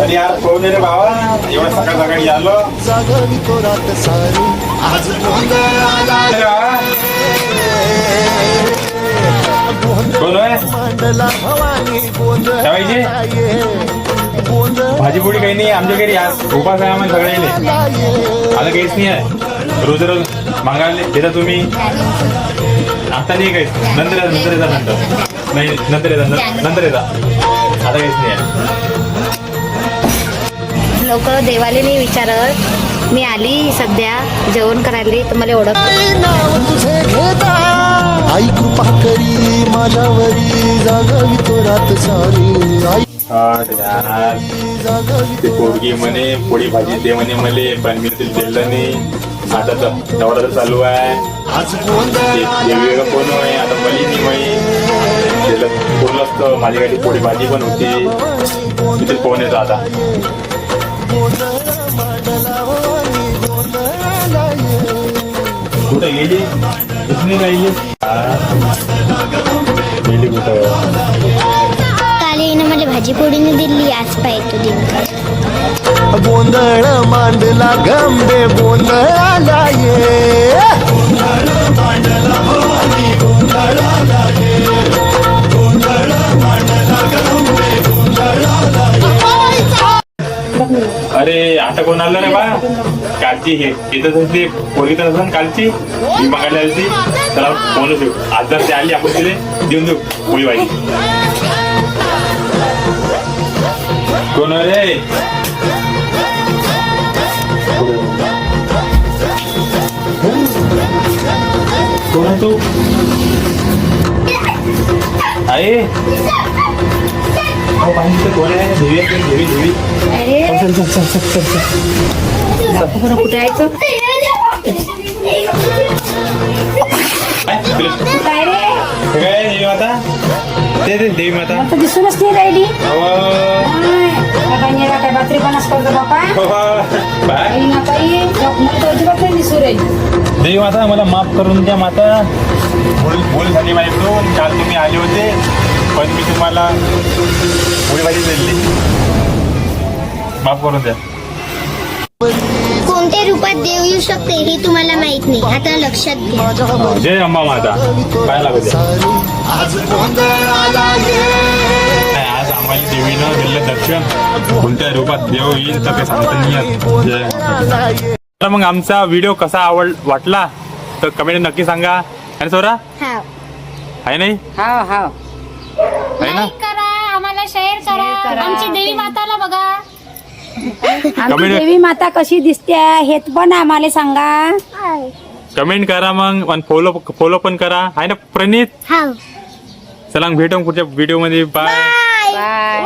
अरे यार कोण रे बाबा एवढं सकाळ सकाळी आलो जागवी तो रात सारी. आज गोंधळ आला मांडला भवानी गोंधळ भाजी पोळी काही नाही आमच्या घरी आज उपास आहे आम्हाला सगळे आला. काहीच नाही आहे. रोज रोज मागायला देता तुम्ही. आता नाही काहीच. नंतर येता नंतर येता नंतर नाही नंतर येता नं- नंतर येता. आता काहीच नाही आहे. लोक देवाले नाही विचारत. मी आली सध्या जेवण करायला तर मला ओळख आई कृपा करी माझ्यावरी जागवी तो रात सारी आई ते पोरगी म्हणे पोळी भाजी दे म्हणे मले पण मी ते दिलं नाही आता तर नवरा तर चालू आहे. आज कोण आहे? आता मली नाही माही त्याला पूर्ण असतं गाडी पोळी भाजी पण होती. मी ते फोन येतो आता. कुठे कुठं गेली? कुठे राहिली? गेली कुठं? भाजी पोळीने दिली आज पाहिजे दिनकर. गोंधळ मांडला गंबे गोंधळ आला ये अरे आता कोण आलं रे बा? कालची हे येतच ते पोरगी तर असेल कालची मी मागायला आली ती त्याला फोन देऊ. आज जर ती आली आपण तिथे देऊन देऊ. पोळी भाजी कोण रे कोण आहे तू आहे अहो, इथं कोण आहे? देवी आहे? देवी देवी. चल चल चल चल चल चल. कुठे आहे तो? काय? रे? काय देवी माता? ते देवी माता. दिसूनच नाही राहिली. बाय आई ना ताई मला तर अजिबात नाही दिसू राहिली देवी माता मला माफ करून द्या माता. भूल भूल झाली माझ्याकडून काल तुम्ही आले होते पण मी तुम्हाला भाजी दिली. माफ करून द्या. कोणत्या रूपात देव येऊ शकते हे तुम्हाला माहीत नाही. आता लक्षात घ्या. जय अंबा माता. काय लागू द्या? आज ये. दर्शन कोणत्या रूपात देव येईल तर काही सांगता तर मग आमचा व्हिडिओ कसा आवड वाटला तर कमेंट नक्की सांगा. आणि सोरा हा आहे नाही? हा हा आहे ना? करा आम्हाला शेअर करा. आमची देवी माताला बघा. आमची कमेंट- देवी माता कशी दिसते हे पण आम्हाला सांगा. कमेंट करा मग आणि फॉलो फॉलो पण करा. आहे ना प्रणित? हा चला मग भेटू पुढच्या व्हिडिओमध्ये. Bye bye